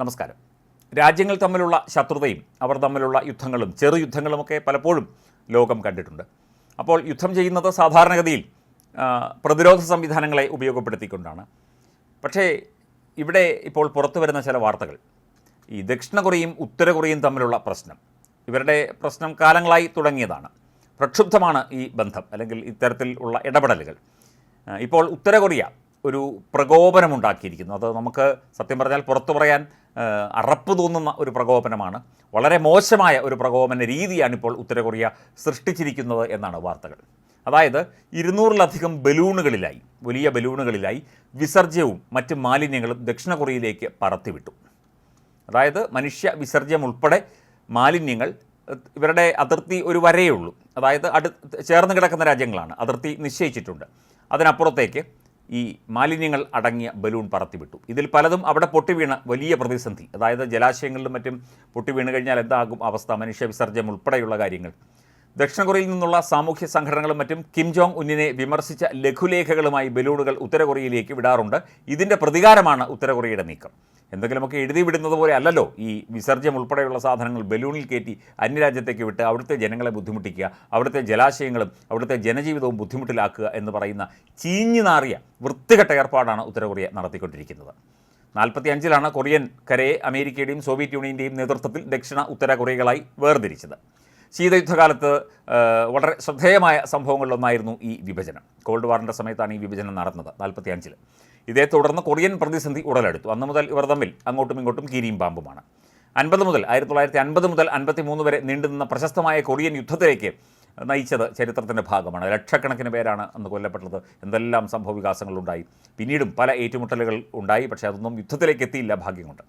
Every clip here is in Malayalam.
നമസ്കാരം. രാജ്യങ്ങൾ തമ്മിലുള്ള ശത്രുതയും അവർ തമ്മിലുള്ള യുദ്ധങ്ങളും ചെറു യുദ്ധങ്ങളുമൊക്കെ പലപ്പോഴും ലോകം കണ്ടിട്ടുണ്ട്. അപ്പോൾ യുദ്ധം ചെയ്യുന്നത് സാധാരണഗതിയിൽ പ്രതിരോധ സംവിധാനങ്ങളെ ഉപയോഗപ്പെടുത്തിക്കൊണ്ടാണ്. പക്ഷേ ഇവിടെ ഇപ്പോൾ പുറത്തു വരുന്ന ചില വാർത്തകൾ. ഈ ദക്ഷിണ കൊറിയയും ഉത്തര കൊറിയയും തമ്മിലുള്ള പ്രശ്നം. ഇവരുടെ പ്രശ്നം കാലങ്ങളായി തുടങ്ങിയതാണ്. പ്രക്ഷുബ്ധമാണ് ഈ ബന്ധം അല്ലെങ്കിൽ ഇത്തരത്തിൽ ഉള്ള ഇടപെടലുകൾ. ഇപ്പോൾ ഉത്തര കൊറിയ ഒരു പ്രകോപനമുണ്ടാക്കിയിരിക്കുന്നു. അത് നമുക്ക് സത്യം പറഞ്ഞാൽ പുറത്തു പറയാൻ അറപ്പ് തോന്നുന്ന ഒരു പ്രകോപനമാണ്. വളരെ മോശമായ ഒരു പ്രകോപന രീതിയാണ് ഇപ്പോൾ ഉത്തര കൊറിയ സൃഷ്ടിച്ചിരിക്കുന്നത് എന്നാണ് വാർത്തകൾ. അതായത് ഇരുന്നൂറിലധികം ബലൂണുകളിലായി വലിയ ബലൂണുകളിലായി വിസർജ്യവും മറ്റ് മാലിന്യങ്ങളും ദക്ഷിണ കൊറിയയിലേക്ക് പറത്തിവിട്ടു. അതായത് മനുഷ്യ വിസർജ്യം ഉൾപ്പെടെ മാലിന്യങ്ങൾ ഇവരുടെ അതിർത്തി ഒരു വരയേ ഉള്ളൂ അതായത് അടു ചേർന്ന് കിടക്കുന്ന രാജ്യങ്ങളാണ് അതിർത്തി നിശ്ചയിച്ചിട്ടുണ്ട്. അതിനപ്പുറത്തേക്ക് ഈ മാലിന്യങ്ങൾ അടങ്ങിയ ബലൂൺ പറത്തിവിട്ടു. ഇതിൽ പലതും അവിടെ പൊട്ടിവീണ വലിയ പ്രതിസന്ധി. അതായത് ജലാശയങ്ങളിലും മറ്റും പൊട്ടിവീണ് കഴിഞ്ഞാൽ എന്താകും അവസ്ഥ മനുഷ്യ വിസർജ്യം ഉൾപ്പെടെയുള്ള കാര്യങ്ങൾ. ദക്ഷിണ കൊറിയയിൽ നിന്നുള്ള സാമൂഹ്യ സംഘടനകളും മറ്റും കിം ജോങ് ഉന്നിനെ വിമർശിച്ച ലഘുലേഖകളുമായി ബലൂണുകൾ ഉത്തര കൊറിയയിലേക്ക് വിടാറുണ്ട്. ഇതിന്റെ പ്രതികാരമാണ് ഉത്തര കൊറിയയുടെ നീക്കം. എന്തെങ്കിലുമൊക്കെ എഴുതി വിടുന്നത് പോലെ അല്ലല്ലോ ഈ വിസർജ്യം ഉൾപ്പെടെയുള്ള സാധനങ്ങൾ ബലൂണിൽ കയറ്റി അന്യരാജ്യത്തേക്ക് വിട്ട് അവിടുത്തെ ജനങ്ങളെ ബുദ്ധിമുട്ടിക്കുക അവിടുത്തെ ജലാശയങ്ങളും അവിടുത്തെ ജനജീവിതവും ബുദ്ധിമുട്ടിലാക്കുക എന്ന് പറയുന്ന ചീഞ്ഞു നാറിയ വൃത്തികെട്ട ഏർപ്പാടാണ് ഉത്തര കൊറിയ നടത്തിക്കൊണ്ടിരിക്കുന്നത്. നാൽപ്പത്തി അഞ്ചിലാണ് കൊറിയൻ കരയെ അമേരിക്കയുടെയും സോവിയറ്റ് യൂണിയന്റെയും നേതൃത്വത്തിൽ ദക്ഷിണ ഉത്തര കൊറിയകളായി വേർതിരിച്ചത്. ശീതയുദ്ധകാലത്ത് വളരെ ശ്രദ്ധേയമായ സംഭവങ്ങളിലൊന്നായിരുന്നു ഈ വിഭജനം. കോൾഡ് വാറിന്റെ സമയത്താണ് ഈ വിഭജനം നടന്നത് നാൽപ്പത്തി അഞ്ചിൽ ഇതേ തുടർന്ന് കൊറിയൻ പ്രതിസന്ധി ഉടലെടുത്തു. അന്ന് മുതൽ ഇവർ തമ്മിൽ അങ്ങോട്ടും ഇങ്ങോട്ടും കീരിയും പാമ്പുമാണ്. അൻപത് മുതൽ ആയിരത്തി തൊള്ളായിരത്തി അൻപത് മുതൽ അൻപത്തി മൂന്ന് വരെ നീണ്ടുനിന്ന പ്രശസ്തമായ കൊറിയൻ യുദ്ധത്തിലേക്ക് നയിച്ചത് ചരിത്രത്തിന്റെ ഭാഗമാണ്. ലക്ഷക്കണക്കിന് പേരാണ് അന്ന് കൊല്ലപ്പെട്ടത്. എന്തെല്ലാം സംഭവ വികാസങ്ങളുണ്ടായി പിന്നീടും പല ഏറ്റുമുട്ടലുകൾ ഉണ്ടായി പക്ഷേ അതൊന്നും യുദ്ധത്തിലേക്ക് എത്തിയില്ല ഭാഗ്യം കൊണ്ട്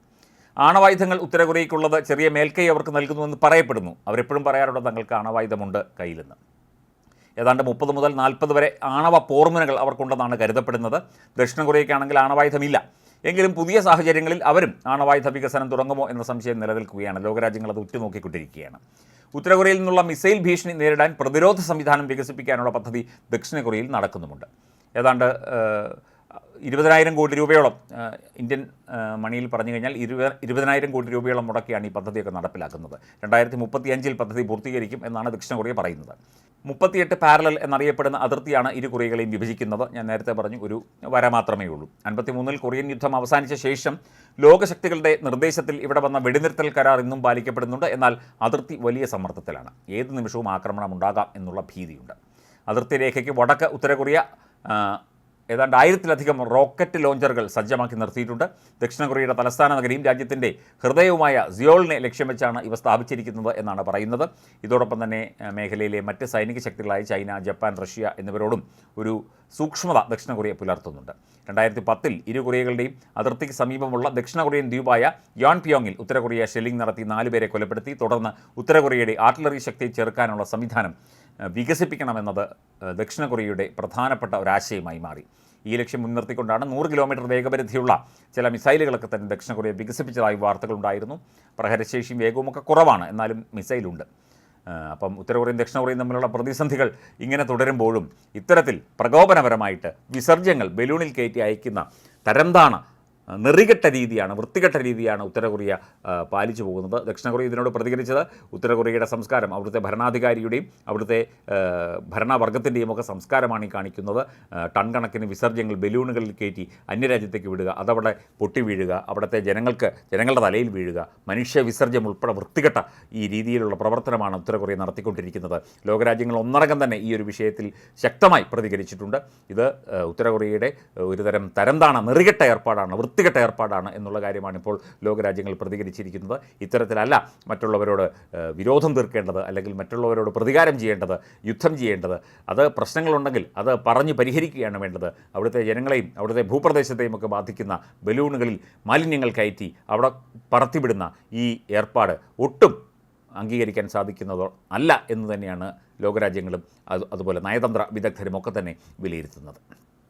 ആണവായുധങ്ങൾ ഉത്തര കൊറിയയ്ക്കുള്ളത് ചെറിയ മേൽക്കൈ അവർക്ക് നൽകുന്നുവെന്ന് പറയപ്പെടുന്നു. അവരെപ്പോഴും പറയാറുണ്ട് തങ്ങൾക്ക് ആണവായുധമുണ്ട് കയ്യിലെന്ന്. ഏതാണ്ട് മുപ്പത് മുതൽ നാൽപ്പത് വരെ ആണവ പോർമുനകൾ അവർക്കുണ്ടെന്നാണ് കരുതപ്പെടുന്നത്. ദക്ഷിണ കൊറിയയ്ക്കാണെങ്കിൽ ആണവായുധമില്ല. എങ്കിലും പുതിയ സാഹചര്യങ്ങളിൽ അവരും ആണവായുധ വികസനം തുടങ്ങുമോ എന്ന സംശയം നിലനിൽക്കുകയാണ്. ലോകരാജ്യങ്ങൾ അത് ഉറ്റുനോക്കിക്കൊണ്ടിരിക്കുകയാണ്. ഉത്തരകൊറിയയിൽ നിന്നുള്ള മിസൈൽ ഭീഷണി നേരിടാൻ പ്രതിരോധ സംവിധാനം വികസിപ്പിക്കാനുള്ള പദ്ധതി ദക്ഷിണ കൊറിയയിൽ നടക്കുന്നുമുണ്ട്. ഏതാണ്ട് ഇരുപതിനായിരം കോടി രൂപയോളം ഇന്ത്യൻ മണിയിൽ പറഞ്ഞു കഴിഞ്ഞാൽ ഇരുപ ഇരുപതിനായിരം കോടി രൂപയോളം മുടക്കിയാണ് ഈ പദ്ധതിയൊക്കെ നടപ്പിലാക്കുന്നത്. രണ്ടായിരത്തി മുപ്പത്തി അഞ്ചിൽ പദ്ധതി പൂർത്തീകരിക്കും എന്നാണ് ദക്ഷിണ കൊറിയ പറയുന്നത്. മുപ്പത്തിയെട്ട് പാരലൽ എന്നറിയപ്പെടുന്ന അതിർത്തിയാണ് ഇരു കൊറിയകളെയും വിഭജിക്കുന്നത്. ഞാൻ നേരത്തെ പറഞ്ഞു ഒരു വര മാത്രമേ ഉള്ളൂ. അൻപത്തിമൂന്നിൽ കൊറിയൻ യുദ്ധം അവസാനിച്ച ശേഷം ലോകശക്തികളുടെ നിർദ്ദേശത്തിൽ ഇവിടെ വന്ന വെടിനിർത്തൽ കരാർ ഇന്നും പാലിക്കപ്പെടുന്നുണ്ട്. എന്നാൽ അതിർത്തി വലിയ സമ്മർദ്ദത്തിലാണ്. ഏത് നിമിഷവും ആക്രമണം ഉണ്ടാകാം എന്നുള്ള ഭീതിയുണ്ട്. അതിർത്തി രേഖയ്ക്ക് വടക്ക് ഉത്തര കൊറിയ ഏതാണ്ട് ആയിരത്തിലധികം റോക്കറ്റ് ലോഞ്ചറുകൾ സജ്ജമാക്കി നിർത്തിയിട്ടുണ്ട്. ദക്ഷിണ കൊറിയയുടെ തലസ്ഥാന നഗരിയും രാജ്യത്തിന്റെ ഹൃദയവുമായ സിയോളിനെ ലക്ഷ്യം വെച്ചാണ് ഇവ സ്ഥാപിച്ചിരിക്കുന്നത് എന്നാണ് പറയുന്നത്. ഇതോടൊപ്പം തന്നെ മേഖലയിലെ മറ്റ് സൈനിക ശക്തികളായ ചൈന ജപ്പാൻ റഷ്യ എന്നിവരോടും ഒരു സൂക്ഷ്മത ദക്ഷിണ കൊറിയ പുലർത്തുന്നുണ്ട്. രണ്ടായിരത്തി പത്തിൽ ഇരു കൊറിയകളുടെയും അതിർത്തിക്ക് സമീപമുള്ള ദക്ഷിണ കൊറിയൻ ദ്വീപായ യോൺ പിയോങ്ങിൽ ഉത്തര കൊറിയ ഷെല്ലിംഗ് നടത്തി നാലുപേരെ കൊലപ്പെടുത്തി. തുടർന്ന് ഉത്തര കൊറിയയുടെ ആർട്ടിലറി ശക്തി ചെറുക്കാനുള്ള സംവിധാനം വികസിപ്പിക്കണമെന്നത് ദക്ഷിണ കൊറിയയുടെ പ്രധാനപ്പെട്ട ഒരാശയമായി മാറി. ഈ ലക്ഷ്യം മുൻനിർത്തിക്കൊണ്ടാണ് നൂറ് കിലോമീറ്റർ വേഗപരിധിയുള്ള ചില മിസൈലുകളൊക്കെ തന്നെ ദക്ഷിണ കൊറിയ വികസിപ്പിച്ചതായി വാർത്തകളുണ്ടായിരുന്നു. പ്രഹരശേഷിയും വേഗവും ഒക്കെ കുറവാണ് എന്നാലും മിസൈലുണ്ട്. അപ്പം ഉത്തര കൊറിയയും ദക്ഷിണ കൊറിയയും തമ്മിലുള്ള പ്രതിസന്ധികൾ ഇങ്ങനെ തുടരുമ്പോഴും ഇത്തരത്തിൽ പ്രകോപനപരമായിട്ട് വിസർജ്യങ്ങൾ ബലൂണിൽ കയറ്റി അയക്കുന്ന തരംതാണ നെറികെട്ട രീതിയാണ് വൃത്തികെട്ട രീതിയാണ് ഉത്തര കൊറിയ പാലിച്ചു പോകുന്നത്. ദക്ഷിണ കൊറിയ ഇതിനോട് പ്രതികരിച്ചത് ഉത്തര കൊറിയയുടെ സംസ്കാരം അവിടുത്തെ ഭരണാധികാരിയുടെയും അവിടുത്തെ ഭരണവർഗത്തിന്റെയും ഒക്കെ സംസ്കാരമാണ് ഈ കാണിക്കുന്നത്. ടൺ കണക്കിന് വിസർജ്യങ്ങൾ ബലൂണുകളിൽ കയറ്റി അന്യരാജ്യത്തേക്ക് വിടുക അതവിടെ പൊട്ടി വീഴുക അവിടുത്തെ ജനങ്ങൾക്ക് ജനങ്ങളുടെ തലയിൽ വീഴുക മനുഷ്യ വിസർജ്യം ഉൾപ്പെടെ വൃത്തികെട്ട ഈ രീതിയിലുള്ള പ്രവർത്തനമാണ് ഉത്തര കൊറിയ നടത്തിക്കൊണ്ടിരിക്കുന്നത്. ലോകരാജ്യങ്ങൾ ഒന്നടങ്കം തന്നെ ഈ ഒരു വിഷയത്തിൽ ശക്തമായി പ്രതികരിച്ചിട്ടുണ്ട്. ഇത് ഉത്തര കൊറിയയുടെ ഒരുതരം തരംതാണ നെറികെട്ട ഏർപ്പാടാണ് വൃത്തികെട്ട ഏർപ്പാടാണ് എന്നുള്ള കാര്യമാണ് ഇപ്പോൾ ലോകരാജ്യങ്ങൾ പ്രതികരിച്ചിരിക്കുന്നത്. ഇത്തരത്തിലല്ല മറ്റുള്ളവരോട് വിരോധം തീർക്കേണ്ടത് അല്ലെങ്കിൽ മറ്റുള്ളവരോട് പ്രതികാരം ചെയ്യേണ്ടത് യുദ്ധം ചെയ്യേണ്ടത്. അത് പ്രശ്നങ്ങളുണ്ടെങ്കിൽ അത് പറഞ്ഞ് പരിഹരിക്കുകയാണ് വേണ്ടത്. അവിടുത്തെ ജനങ്ങളെയും അവിടുത്തെ ഭൂപ്രദേശത്തെയും ഒക്കെ ബാധിക്കുന്ന ബലൂണുകളിൽ മാലിന്യങ്ങൾ കയറ്റി അവിടെ പറത്തിവിടുന്ന ഈ ഏർപ്പാട് ഒട്ടും അംഗീകരിക്കാൻ സാധിക്കുന്നതോ അല്ല എന്ന് തന്നെയാണ് ലോകരാജ്യങ്ങളും അത് അതുപോലെ നയതന്ത്ര വിദഗ്ധരും ഒക്കെ തന്നെ വിലയിരുത്തുന്നത്.